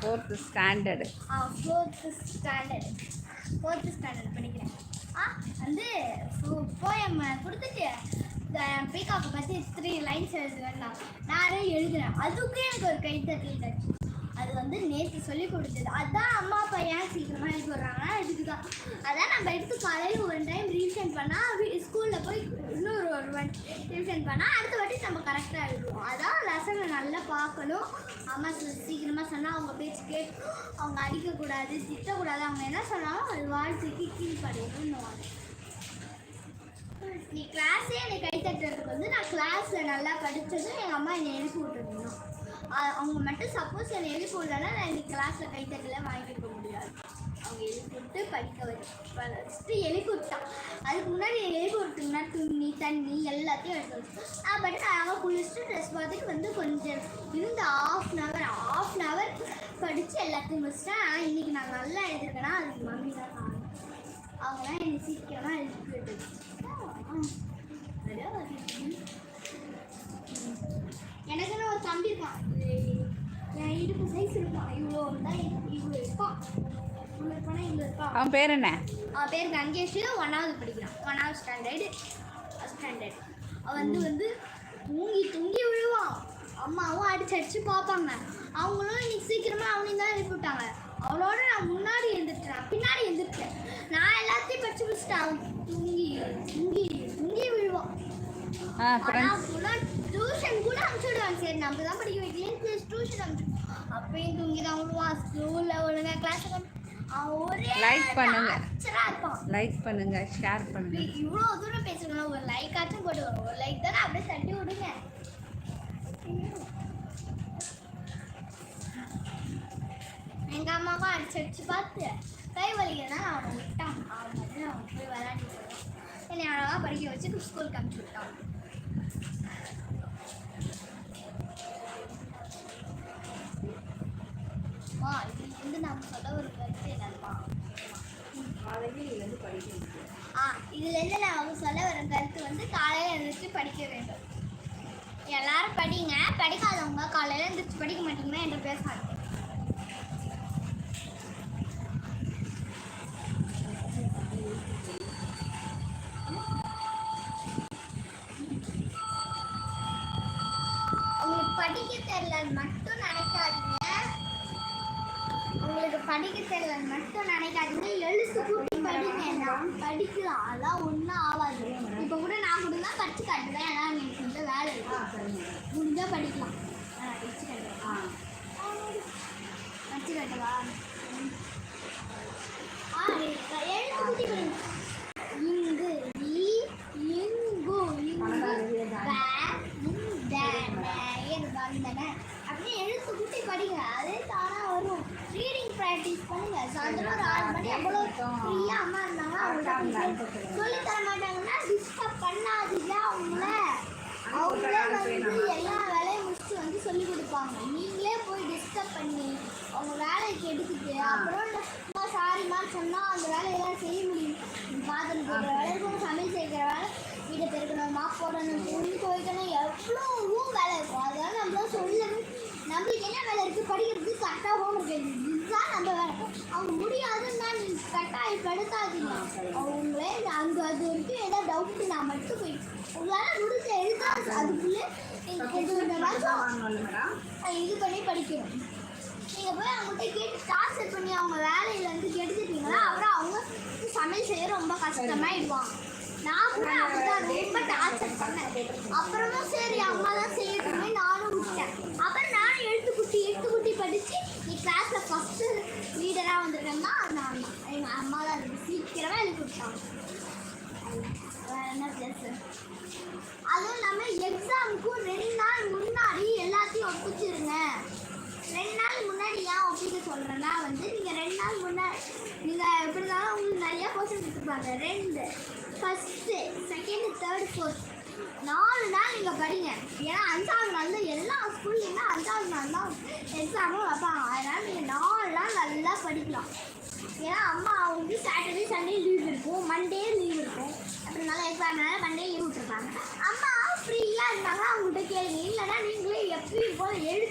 Fourth standard fourth standard fourth standard படிக்கிறேன். ஆ வந்து போயம் கொடுத்துட்டு பீகாக்கை பற்றி த்ரீ லைன்ஸ் எழுதுவேன்னா நானே எழுதுறேன். அதுக்கும் எனக்கு ஒரு கைத்தட்டல் கிடச்சி அது வந்து நேற்று சொல்லி கொடுத்தது. அதான் அம்மா அப்பா ஏன் சீக்கிரமாக எழுதி விட்றாங்கன்னா இதுக்கு தான் அதான் நம்ம எடுத்து காலையில் ஒரு டைம் ரீவிஷன் பண்ணால் ஸ்கூலில் போய் இன்னொரு ஒரு ஒன் ரிவிஷன் பண்ணால் அடுத்த வாட்டி நம்ம கரெக்டாக எழுதுவோம். அதான் பசங்களை நல்லா பார்க்கணும். அம்மா சீக்கிரமாக சொன்னால் அவங்க பேச்சு கேட்டு அவங்க அடிக்கக்கூடாது திட்டக்கூடாது. அவங்க என்ன சொன்னாலும் அது வாழ்த்துக்கு கீழ்படையணும்னுவாங்க நீ கிளாஸே என்னை கை தட்டுறதுக்கு வந்து நான் கிளாஸில் நல்லா படித்ததும் எங்கள் அம்மா என்னை எழுப்பி விட்டுருந்தோம் அவங்க மட்டும் சப்போஸ் என்னை எழுப்பி விடலன்னா நான் இன்னைக்கு கிளாஸில் கை தட்டல வாங்கிக்க முடியாது. அவங்க எழுப்பி விட்டு படிக்க வச்சு ஃபஸ்ட்டு எழுப்பி விட்டான் அதுக்கு முன்னாடி எழுப்பி விட்டுங்கன்னா துணி தண்ணி எல்லாத்தையும் எடுத்து நான் பட்டு நான் குளிச்சுட்டு ட்ரெஸ் பார்த்துட்டு வந்து கொஞ்சம் இருந்து half an hour half an hour படித்து எல்லாத்தையும் முடிச்சிட்டேன் ஆனால் இன்றைக்கி நான் நல்லா எழுதிருக்கேன்னா அதுக்கு மம்மி தான் காரணம். அவங்க தான் என்னை சீக்கிரமாக விட்டது எனக்குன்னு ஒரு தம்பி இருக்கான். இவ்வளோ தான் இவ்வளோ இருப்பான் இவ்வளோ இருப்பானா இவ்வளோ இருப்பான் அவன் பேர் என்ன? அவன் பேர் கங்கேஷ் ஒன்றாவது படிக்கிறான். ஒன்றாவது ஸ்டாண்டர்டு ஸ்டாண்டர்ட் அவன் வந்து வந்து தூங்கி தூங்கி விழுவான். அம்மாவும் அடிச்சு அடிச்சு பார்ப்பாங்க. அவங்களும் இன்னைக்கு சீக்கிரமாக அவனையும் தான் எழுப்பி விட்டாங்க. அவனோட நான் முன்னாடி எழுந்திரிச்சேன் பின்னாடி எழுந்திரிச்சேன் நான் எல்லாத்தையும் படிச்சு முடிச்சிட்டேன் அவன் தூங்கி தூங்கி தூங்கி விழுவான். ஆ ஃப்ரெண்ட்ஸ் டியூஷன் கூட அனுப்பிச்சு விடுவாங்க சரி நம்ம தான் படிக்க வைக்கலையே டியூஷன் அனுப்பிச்சு அப்பயும் தூங்கி தான் விடுவான் ஸ்கூலில் ஒழுங்கா கிளாஸ் Like பண்ணுங்க. லைக் பண்ணுங்க ஷேர் பண்ணுங்க. இவ்வளோ தூரம் பேசுறோம் ஒரு லைக் ஆச்சும் போட்டு ஒரு லைக் தானே அப்படியே தட்டி விடுங்க. எங்க அம்மாவும் அடிச்சு அடிச்சு பார்த்து கை வலிக்கிறதா அவன் விட்டான். அவன் மட்டும் போய் விளையாடிட்டு. என்னை அழகாக படிக்க வச்சு ஸ்கூலுக்கு அனுப்பிச்சு விட்டான். ஆ இதுல இருந்து நான் அவங்க சொல்ல வர கருத்து வந்து காலையில எழுந்திரிச்சு படிக்க வேண்டும். எல்லாரும் படிங்க. படிக்காதவங்க காலையில எழுந்திரிச்சு படிக்க மாட்டீங்கன்னா என்று பேசாது உங்களுக்கு படிக்க தெரியல மட்டும் நினைக்காதீங்க உங்களுக்கு படிக்க தெரியல மட்டும் நினைக்காதீங்க. எழுத்து கூட்டி படிங்க நான் படிக்கலாம் அதெல்லாம் ஒன்றும் ஆகாது இப்போ கூட நான் கூட தான் படிச்சு காட்டுவேன். ஏன்னா எனக்கு கொஞ்சம் வேலை இருக்கு முடிஞ்சால் படிக்கலாம். படிச்சு காட்டுவேன். படிச்சு காட்டுவா ஆ எழுத்து கூட்டி படிங்க இங்கு இ இங்கு இங்கு ப இந்த ஏது வந்தன அப்படியே எழுத்து கூட்டி படிங்க அதே தானா வரும் ரீடிங் ப்ராக்டிஸ் பண்ணுங்க சாயந்தரம் ஒரு ஆறு மணி எவ்வளோ ஃப்ரீயாக அம்மா இருந்தாங்க அவங்கள்ட்ட சொல்லி தர மாட்டாங்கன்னா டிஸ்டர்ப் பண்ணாதீங்க அவங்கள. அவங்களே வந்து எல்லா வேலையும் முடிச்சுட்டு வந்து சொல்லி கொடுப்பாங்க. நீங்களே போய் டிஸ்டர்ப் பண்ணி அவங்க வேலைக்கு எடுத்துட்டு அப்புறம் சாரிம்மா சொன்னால் அந்த வேலையெல்லாம் செய்ய முடியும். பாத்திரம் போடுற வேலை இருக்கும் சமையல் செய்கிற வேலை வீட்டை பெருக்கணும் மாப் போடணும் துணி துவைக்கணும் எவ்வளோவும் வேலை இருக்கும். அதெல்லாம் நம்மளாம் சொல்லவே நம்மளுக்கு என்ன வேலை இருக்குது படிக்கிறதுக்கு கரெக்டாக ஹோம் ஒர்க் எழுதுறது தான் நம்ம வேலை அவங்க முடியாதுன்னா நீ கட்டாயப்படுத்தாதீங்க அவங்களே அங்கே அது வரைக்கும் ஏதாவது டவுட் நான் மட்டும் போய் உங்களால் முடிஞ்ச எழுதா அதுக்குள்ளே எது வேணாலும் இது பண்ணி படிக்கணும் நீங்கள் போய் அவங்ககிட்ட கேட்டு டார்ச்சர் பண்ணி அவங்க வேலையிலேருந்து கெடுத்துட்டீங்கன்னா அப்புறம் அவங்க சமையல் செய்ய ரொம்ப கஷ்டமாயிடுவாங்க நான் கூட அவங்க ரொம்ப டார்ச்சர் பண்ணேன். அப்புறமும் சரி அம்மா தான் செய்யட்டுமே அதுவும் இல்லாமல் எக்ஸாமுக்கு ரெண்டு நாள் முன்னாடி எல்லாத்தையும் ஒப்பிச்சிருங்க. ரெண்டு நாள் முன்னாடி ஏன் ஒப்பிக்க சொல்கிறேன்னா வந்து நீங்கள் ரெண்டு நாள் முன்னாடி நீங்கள் எப்படி இருந்தாலும் உங்களுக்கு நிறைய கொஸ்டின் கொடுத்துருப்பாங்க. ரெண்டு ஃபஸ்ட்டு செகண்டு தேர்டு ஃபோர்த் நாலு நாள் நீங்கள் படிங்க. ஏன்னா அஞ்சாவது நாள் தான் எல்லா ஸ்கூல்லையுமே அஞ்சாவது நாள் தான் எக்ஸாமும் வைப்பாங்க. அதனால் நீங்கள் நாலு நாள் நல்லா படிக்கலாம். ஏன்னா அம்மா வந்து சாட்டர்டே விட்டுருப்பாங்க அம்மா ஃப்ரீயாக